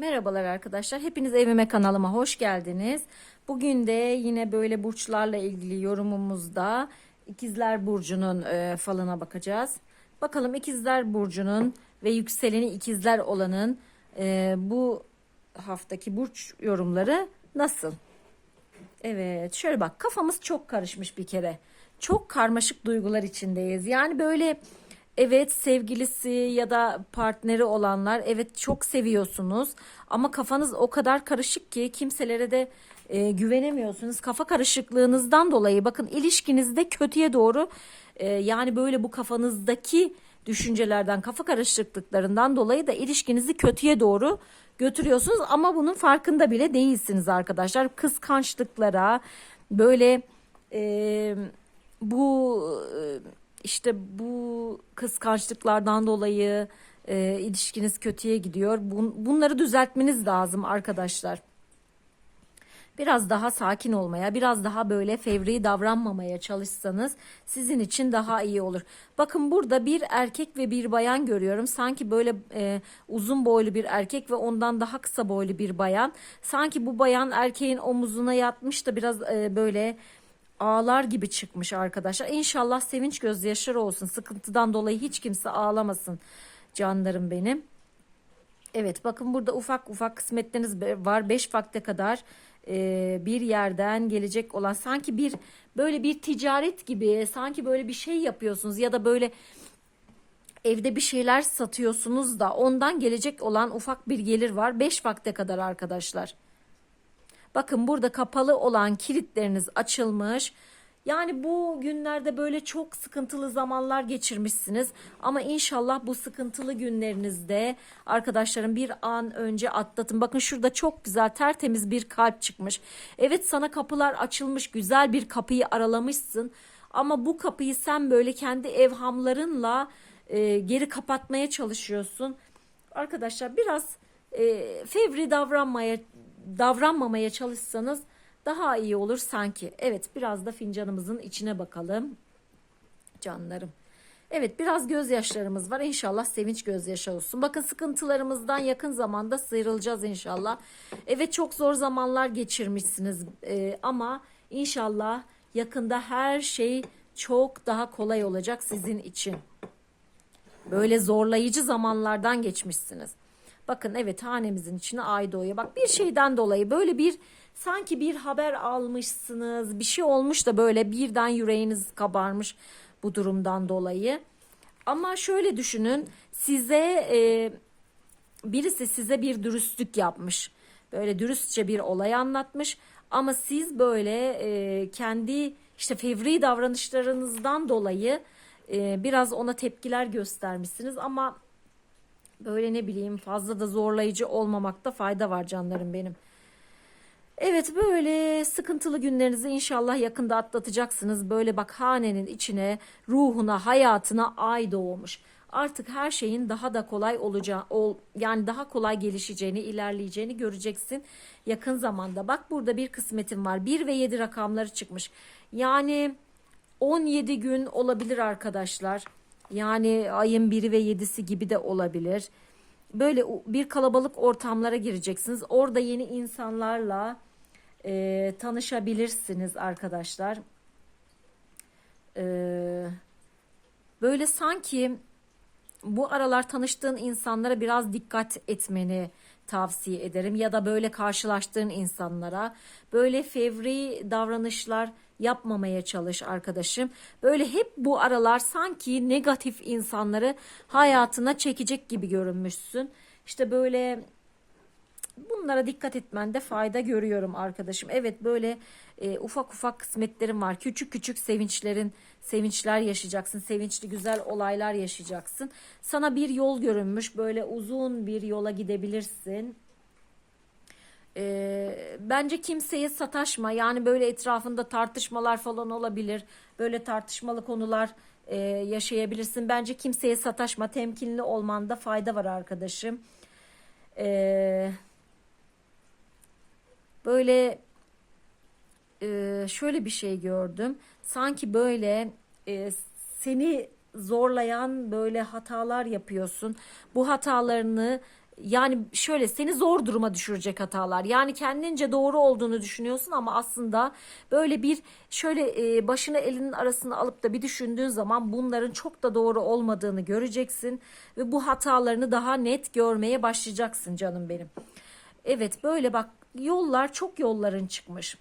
Merhabalar arkadaşlar. Hepiniz evime kanalıma hoş geldiniz. Bugün de yine böyle burçlarla ilgili yorumumuzda İkizler Burcu'nun e, falına bakacağız. Bakalım İkizler Burcu'nun ve yükseleni İkizler olanın e, bu haftaki burç yorumları nasıl? Evet şöyle bak kafamız çok karışmış bir kere. Çok karmaşık duygular içindeyiz. Yani böyle evet sevgilisi ya da partneri olanlar evet çok seviyorsunuz. Ama kafanız o kadar karışık ki kimselere de e, güvenemiyorsunuz. Kafa karışıklığınızdan dolayı bakın ilişkinizde kötüye doğru e, yani böyle bu kafanızdaki düşüncelerden kafa karışıklıklarından dolayı da ilişkinizi kötüye doğru götürüyorsunuz ama bunun farkında bile değilsiniz arkadaşlar. Kıskançlıklara böyle e, bu e, işte bu kıskançlıklardan dolayı e, ilişkiniz kötüye gidiyor. Bun, bunları düzeltmeniz lazım arkadaşlar. Biraz daha sakin olmaya, biraz daha böyle fevri davranmamaya çalışsanız sizin için daha iyi olur. Bakın burada bir erkek ve bir bayan görüyorum. Sanki böyle e, uzun boylu bir erkek ve ondan daha kısa boylu bir bayan. Sanki bu bayan erkeğin omuzuna yatmış da biraz e, böyle ağlar gibi çıkmış arkadaşlar. İnşallah sevinç gözyaşları olsun. Sıkıntıdan dolayı hiç kimse ağlamasın canlarım benim. Evet bakın burada ufak ufak kısmetleriniz var. 5 vakte kadar e, bir yerden gelecek olan sanki bir böyle bir ticaret gibi sanki böyle bir şey yapıyorsunuz ya da böyle evde bir şeyler satıyorsunuz da ondan gelecek olan ufak bir gelir var. 5 vakte kadar arkadaşlar. Bakın burada kapalı olan kilitleriniz açılmış. Yani bu günlerde böyle çok sıkıntılı zamanlar geçirmişsiniz ama inşallah bu sıkıntılı günlerinizde arkadaşlarım bir an önce atlatın. Bakın şurada çok güzel tertemiz bir kalp çıkmış. Evet sana kapılar açılmış güzel bir kapıyı aralamışsın ama bu kapıyı sen böyle kendi evhamlarınla e, geri kapatmaya çalışıyorsun. Arkadaşlar biraz e, fevri davranmaya davranmamaya çalışsanız daha iyi olur sanki. Evet biraz da fincanımızın içine bakalım. Canlarım. Evet biraz gözyaşlarımız var. İnşallah sevinç gözyaşı olsun. Bakın sıkıntılarımızdan yakın zamanda sıyrılacağız inşallah. Evet çok zor zamanlar geçirmişsiniz ee, ama inşallah yakında her şey çok daha kolay olacak sizin için. Böyle zorlayıcı zamanlardan geçmişsiniz. Bakın evet hanemizin içine ay doğuyor. Bak bir şeyden dolayı böyle bir sanki bir haber almışsınız. Bir şey olmuş da böyle birden yüreğiniz kabarmış bu durumdan dolayı. Ama şöyle düşünün size e, birisi size bir dürüstlük yapmış. Böyle dürüstçe bir olay anlatmış. Ama siz böyle e, kendi işte fevri davranışlarınızdan dolayı e, biraz ona tepkiler göstermişsiniz. Ama böyle ne bileyim fazla da zorlayıcı olmamakta fayda var canlarım benim. Evet böyle sıkıntılı günlerinizi inşallah yakında atlatacaksınız. Böyle bak hanenin içine, ruhuna, hayatına ay doğmuş. Artık her şeyin daha da kolay olacağı, ol, yani daha kolay gelişeceğini, ilerleyeceğini göreceksin yakın zamanda. Bak burada bir kısmetim var. 1 ve 7 rakamları çıkmış. Yani 17 gün olabilir arkadaşlar. Yani ayın 1'i ve 7'si gibi de olabilir. Böyle bir kalabalık ortamlara gireceksiniz. Orada yeni insanlarla e, tanışabilirsiniz arkadaşlar. E, böyle sanki bu aralar tanıştığın insanlara biraz dikkat etmeni tavsiye ederim ya da böyle karşılaştığın insanlara böyle fevri davranışlar yapmamaya çalış arkadaşım. Böyle hep bu aralar sanki negatif insanları hayatına çekecek gibi görünmüşsün. İşte böyle bunlara dikkat etmende fayda görüyorum arkadaşım. Evet böyle e, ufak ufak kısmetlerin var. Küçük küçük sevinçlerin sevinçler yaşayacaksın. Sevinçli güzel olaylar yaşayacaksın. Sana bir yol görünmüş. Böyle uzun bir yola gidebilirsin. E, bence kimseye sataşma. Yani böyle etrafında tartışmalar falan olabilir. Böyle tartışmalı konular e, yaşayabilirsin. Bence kimseye sataşma. Temkinli olmanda fayda var arkadaşım. Eee böyle e, şöyle bir şey gördüm. Sanki böyle e, seni zorlayan böyle hatalar yapıyorsun. Bu hatalarını yani şöyle seni zor duruma düşürecek hatalar. Yani kendince doğru olduğunu düşünüyorsun ama aslında böyle bir şöyle e, başını elinin arasına alıp da bir düşündüğün zaman bunların çok da doğru olmadığını göreceksin ve bu hatalarını daha net görmeye başlayacaksın canım benim. Evet böyle bak yollar çok yolların çıkmış.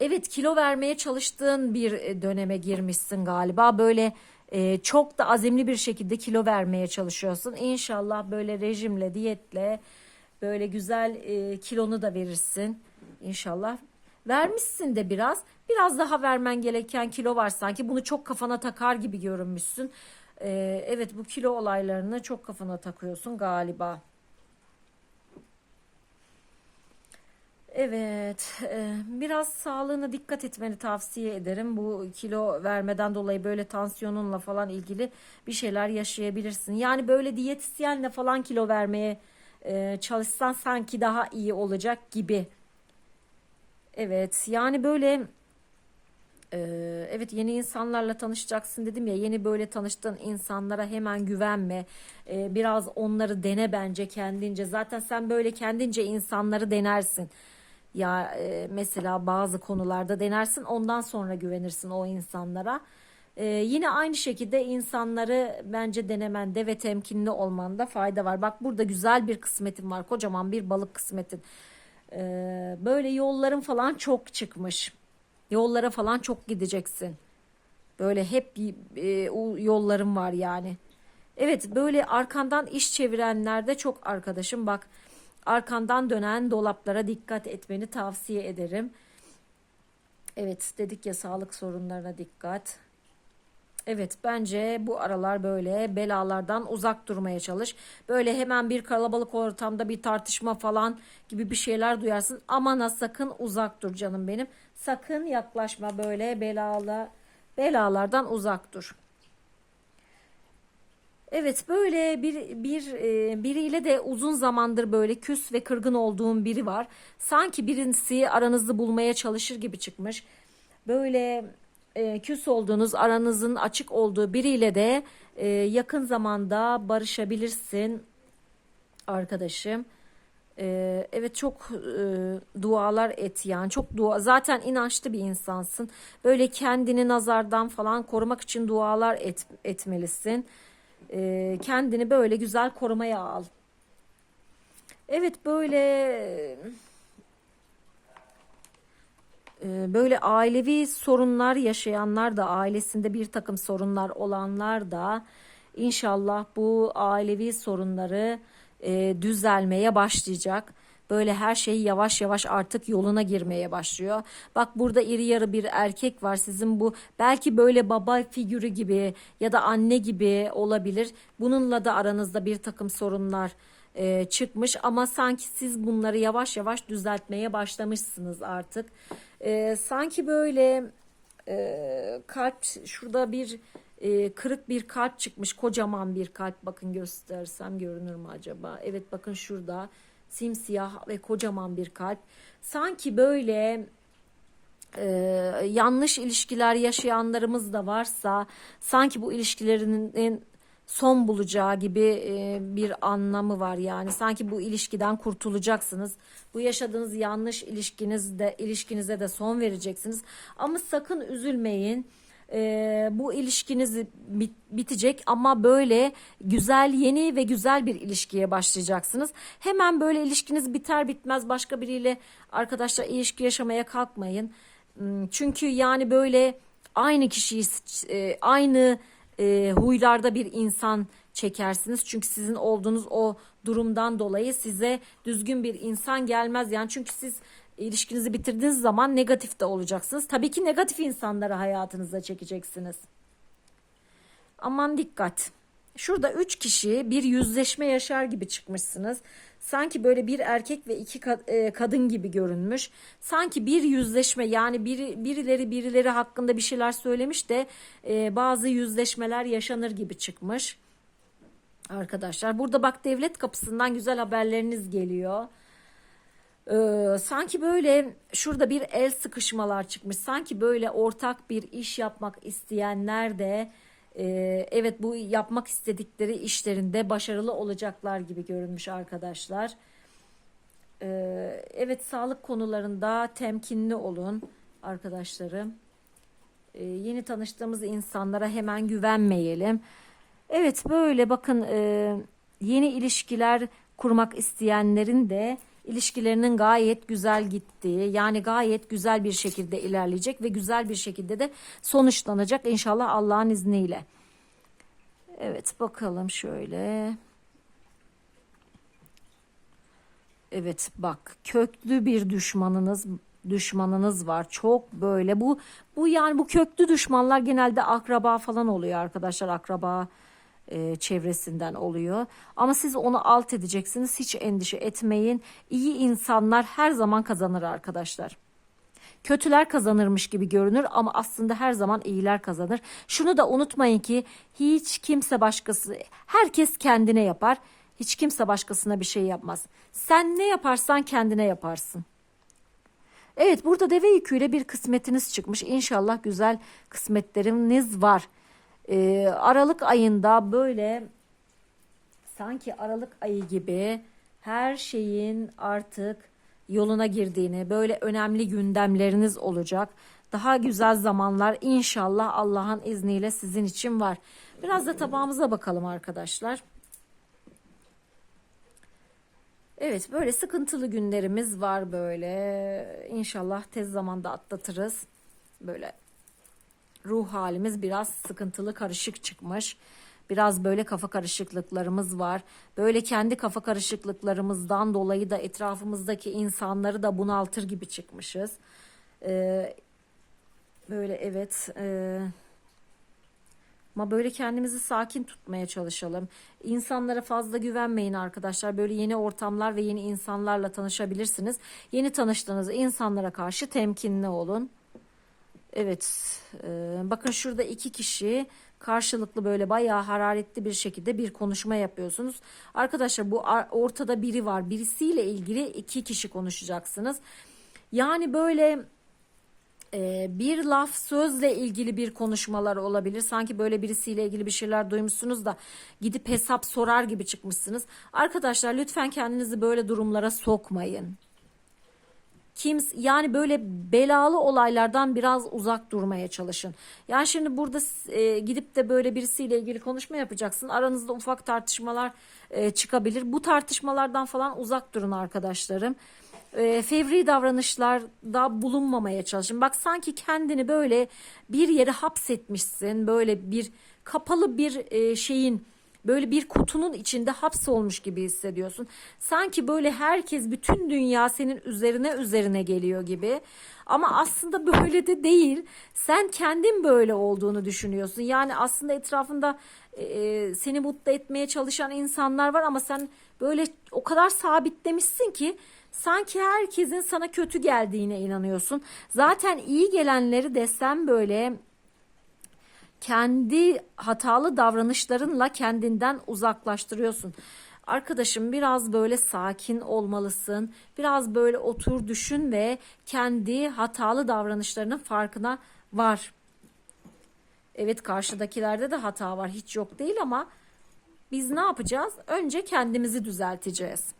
Evet kilo vermeye çalıştığın bir e, döneme girmişsin galiba. Böyle e, çok da azimli bir şekilde kilo vermeye çalışıyorsun. İnşallah böyle rejimle, diyetle böyle güzel e, kilonu da verirsin. İnşallah. Vermişsin de biraz. Biraz daha vermen gereken kilo var sanki. Bunu çok kafana takar gibi görünmüşsün. E, evet bu kilo olaylarını çok kafana takıyorsun galiba. Evet, e, biraz sağlığına dikkat etmeni tavsiye ederim. Bu kilo vermeden dolayı böyle tansiyonunla falan ilgili bir şeyler yaşayabilirsin. Yani böyle diyetisyenle falan kilo vermeye e, çalışsan sanki daha iyi olacak gibi. Evet, yani böyle e, evet yeni insanlarla tanışacaksın dedim ya yeni böyle tanıştığın insanlara hemen güvenme. Biraz onları dene bence kendince. Zaten sen böyle kendince insanları denersin. Ya e, mesela bazı konularda denersin ondan sonra güvenirsin o insanlara. E, yine aynı şekilde insanları bence denemende ve temkinli olmanda fayda var. Bak burada güzel bir kısmetin var kocaman bir balık kısmetin. E, böyle yolların falan çok çıkmış. Yollara falan çok gideceksin. Böyle hep e, o yollarım var yani. Evet böyle arkandan iş çevirenlerde çok arkadaşım bak arkandan dönen dolaplara dikkat etmeni tavsiye ederim. Evet dedik ya sağlık sorunlarına dikkat. Evet bence bu aralar böyle belalardan uzak durmaya çalış. Böyle hemen bir kalabalık ortamda bir tartışma falan gibi bir şeyler duyarsın. Aman ha sakın uzak dur canım benim. Sakın yaklaşma böyle belala belalardan uzak dur. Evet böyle bir bir e, biriyle de uzun zamandır böyle küs ve kırgın olduğum biri var. Sanki birisi aranızı bulmaya çalışır gibi çıkmış. Böyle e, küs olduğunuz aranızın açık olduğu biriyle de e, yakın zamanda barışabilirsin arkadaşım. E, evet çok e, dualar et yani çok dua zaten inançlı bir insansın. Böyle kendini nazardan falan korumak için dualar et, etmelisin e, kendini böyle güzel korumaya al. Evet böyle e, böyle ailevi sorunlar yaşayanlar da ailesinde bir takım sorunlar olanlar da inşallah bu ailevi sorunları e, düzelmeye başlayacak. Böyle her şey yavaş yavaş artık yoluna girmeye başlıyor. Bak burada iri yarı bir erkek var. Sizin bu belki böyle baba figürü gibi ya da anne gibi olabilir. Bununla da aranızda bir takım sorunlar e, çıkmış ama sanki siz bunları yavaş yavaş düzeltmeye başlamışsınız artık. E, sanki böyle e, kalp şurada bir e, kırık bir kalp çıkmış kocaman bir kalp bakın göstersem görünür mü acaba evet bakın şurada simsiyah ve kocaman bir kalp. Sanki böyle e, yanlış ilişkiler yaşayanlarımız da varsa sanki bu ilişkilerinin son bulacağı gibi e, bir anlamı var yani. Sanki bu ilişkiden kurtulacaksınız. Bu yaşadığınız yanlış ilişkinizde ilişkinize de son vereceksiniz. Ama sakın üzülmeyin e, bu ilişkiniz bit, bitecek ama böyle güzel yeni ve güzel bir ilişkiye başlayacaksınız. Hemen böyle ilişkiniz biter bitmez başka biriyle arkadaşlar ilişki yaşamaya kalkmayın. Hmm, çünkü yani böyle aynı kişiyi e, aynı e, huylarda bir insan çekersiniz. Çünkü sizin olduğunuz o durumdan dolayı size düzgün bir insan gelmez. Yani çünkü siz ilişkinizi bitirdiğiniz zaman negatif de olacaksınız. Tabii ki negatif insanları hayatınıza çekeceksiniz. Aman dikkat. Şurada üç kişi bir yüzleşme yaşar gibi çıkmışsınız. Sanki böyle bir erkek ve iki e, kadın gibi görünmüş. Sanki bir yüzleşme yani biri, birileri birileri hakkında bir şeyler söylemiş de e, bazı yüzleşmeler yaşanır gibi çıkmış. Arkadaşlar burada bak devlet kapısından güzel haberleriniz geliyor. Ee, sanki böyle şurada bir el sıkışmalar çıkmış. Sanki böyle ortak bir iş yapmak isteyenler de e, evet bu yapmak istedikleri işlerinde başarılı olacaklar gibi görünmüş arkadaşlar. E, evet sağlık konularında temkinli olun arkadaşlarım. E, yeni tanıştığımız insanlara hemen güvenmeyelim. Evet böyle bakın e, yeni ilişkiler kurmak isteyenlerin de ilişkilerinin gayet güzel gittiği yani gayet güzel bir şekilde ilerleyecek ve güzel bir şekilde de sonuçlanacak inşallah Allah'ın izniyle. Evet bakalım şöyle. Evet bak köklü bir düşmanınız düşmanınız var. Çok böyle bu bu yani bu köklü düşmanlar genelde akraba falan oluyor arkadaşlar. Akraba e, çevresinden oluyor. Ama siz onu alt edeceksiniz. Hiç endişe etmeyin. İyi insanlar her zaman kazanır arkadaşlar. Kötüler kazanırmış gibi görünür ama aslında her zaman iyiler kazanır. Şunu da unutmayın ki hiç kimse başkası, herkes kendine yapar. Hiç kimse başkasına bir şey yapmaz. Sen ne yaparsan kendine yaparsın. Evet burada deve yüküyle bir kısmetiniz çıkmış. İnşallah güzel kısmetleriniz var. Ee, Aralık ayında böyle sanki Aralık ayı gibi her şeyin artık yoluna girdiğini, böyle önemli gündemleriniz olacak. Daha güzel zamanlar inşallah Allah'ın izniyle sizin için var. Biraz da tabağımıza bakalım arkadaşlar. Evet böyle sıkıntılı günlerimiz var böyle. İnşallah tez zamanda atlatırız. Böyle ruh halimiz biraz sıkıntılı karışık çıkmış. Biraz böyle kafa karışıklıklarımız var. Böyle kendi kafa karışıklıklarımızdan dolayı da etrafımızdaki insanları da bunaltır gibi çıkmışız. Ee, böyle evet... E, ama böyle kendimizi sakin tutmaya çalışalım. İnsanlara fazla güvenmeyin arkadaşlar. Böyle yeni ortamlar ve yeni insanlarla tanışabilirsiniz. Yeni tanıştığınız insanlara karşı temkinli olun. Evet. E, bakın şurada iki kişi karşılıklı böyle bayağı hararetli bir şekilde bir konuşma yapıyorsunuz. Arkadaşlar bu ortada biri var. Birisiyle ilgili iki kişi konuşacaksınız. Yani böyle e, bir laf sözle ilgili bir konuşmalar olabilir. Sanki böyle birisiyle ilgili bir şeyler duymuşsunuz da gidip hesap sorar gibi çıkmışsınız. Arkadaşlar lütfen kendinizi böyle durumlara sokmayın. Kims yani böyle belalı olaylardan biraz uzak durmaya çalışın. Yani şimdi burada e, gidip de böyle birisiyle ilgili konuşma yapacaksın. Aranızda ufak tartışmalar e, çıkabilir. Bu tartışmalardan falan uzak durun arkadaşlarım e, fevri davranışlarda bulunmamaya çalışın. Bak sanki kendini böyle bir yere hapsetmişsin. Böyle bir kapalı bir e, şeyin böyle bir kutunun içinde hapsolmuş gibi hissediyorsun. Sanki böyle herkes bütün dünya senin üzerine üzerine geliyor gibi. Ama aslında böyle de değil. Sen kendin böyle olduğunu düşünüyorsun. Yani aslında etrafında e, seni mutlu etmeye çalışan insanlar var ama sen böyle o kadar sabitlemişsin ki sanki herkesin sana kötü geldiğine inanıyorsun. Zaten iyi gelenleri desem böyle kendi hatalı davranışlarınla kendinden uzaklaştırıyorsun. Arkadaşım biraz böyle sakin olmalısın. Biraz böyle otur düşün ve kendi hatalı davranışlarının farkına var. Evet karşıdakilerde de hata var hiç yok değil ama biz ne yapacağız? Önce kendimizi düzelteceğiz.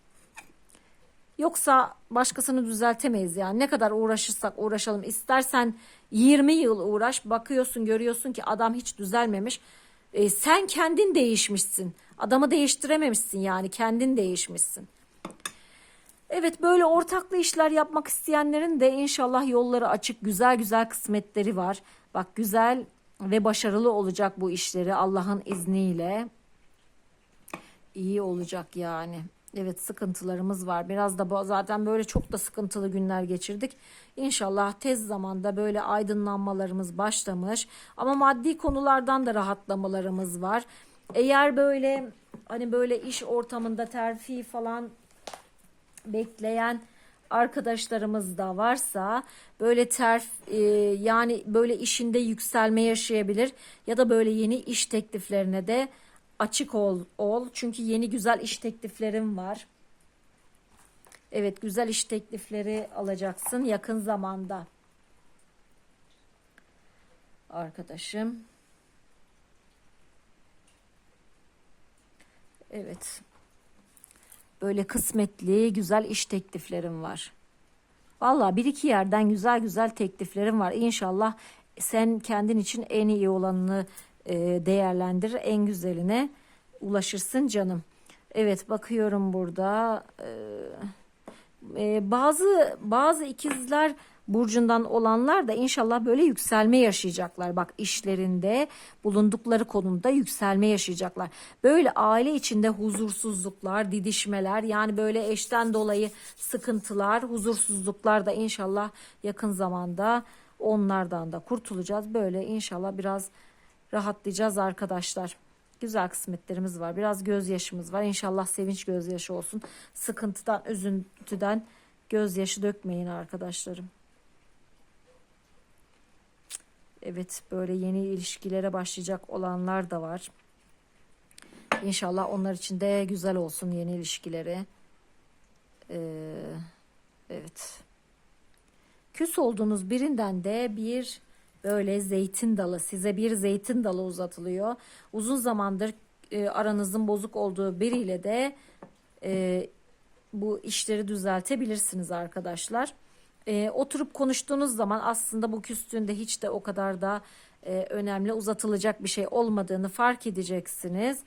Yoksa başkasını düzeltemeyiz yani. Ne kadar uğraşırsak uğraşalım. İstersen 20 yıl uğraş bakıyorsun görüyorsun ki adam hiç düzelmemiş. E, sen kendin değişmişsin. Adamı değiştirememişsin yani kendin değişmişsin. Evet böyle ortaklı işler yapmak isteyenlerin de inşallah yolları açık güzel güzel kısmetleri var. Bak güzel ve başarılı olacak bu işleri Allah'ın izniyle. İyi olacak yani. Evet sıkıntılarımız var. Biraz da zaten böyle çok da sıkıntılı günler geçirdik. İnşallah tez zamanda böyle aydınlanmalarımız başlamış. Ama maddi konulardan da rahatlamalarımız var. Eğer böyle hani böyle iş ortamında terfi falan bekleyen arkadaşlarımız da varsa böyle terf e, yani böyle işinde yükselme yaşayabilir ya da böyle yeni iş tekliflerine de açık ol, ol. Çünkü yeni güzel iş tekliflerim var. Evet güzel iş teklifleri alacaksın yakın zamanda. Arkadaşım. Evet. Böyle kısmetli güzel iş tekliflerim var. Valla bir iki yerden güzel güzel tekliflerim var. İnşallah sen kendin için en iyi olanını e, değerlendir. En güzeline ulaşırsın canım. Evet bakıyorum burada. E, e, bazı bazı ikizler burcundan olanlar da inşallah böyle yükselme yaşayacaklar. Bak işlerinde bulundukları konumda yükselme yaşayacaklar. Böyle aile içinde huzursuzluklar, didişmeler yani böyle eşten dolayı sıkıntılar, huzursuzluklar da inşallah yakın zamanda onlardan da kurtulacağız. Böyle inşallah biraz rahatlayacağız arkadaşlar. Güzel kısmetlerimiz var. Biraz gözyaşımız var. İnşallah sevinç gözyaşı olsun. Sıkıntıdan, üzüntüden gözyaşı dökmeyin arkadaşlarım. Evet böyle yeni ilişkilere başlayacak olanlar da var. İnşallah onlar için de güzel olsun yeni ilişkileri. Ee, evet. Küs olduğunuz birinden de bir böyle zeytin dalı size bir zeytin dalı uzatılıyor. Uzun zamandır e, aranızın bozuk olduğu biriyle de e, bu işleri düzeltebilirsiniz arkadaşlar. E, oturup konuştuğunuz zaman aslında bu küstüğünde hiç de o kadar da e, önemli uzatılacak bir şey olmadığını fark edeceksiniz.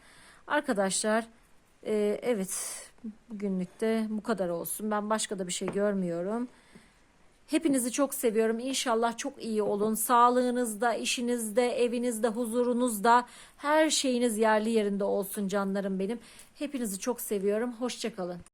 Arkadaşlar e, evet bugünlük de bu kadar olsun. Ben başka da bir şey görmüyorum. Hepinizi çok seviyorum. İnşallah çok iyi olun. Sağlığınızda, işinizde, evinizde, huzurunuzda her şeyiniz yerli yerinde olsun canlarım benim. Hepinizi çok seviyorum. Hoşçakalın.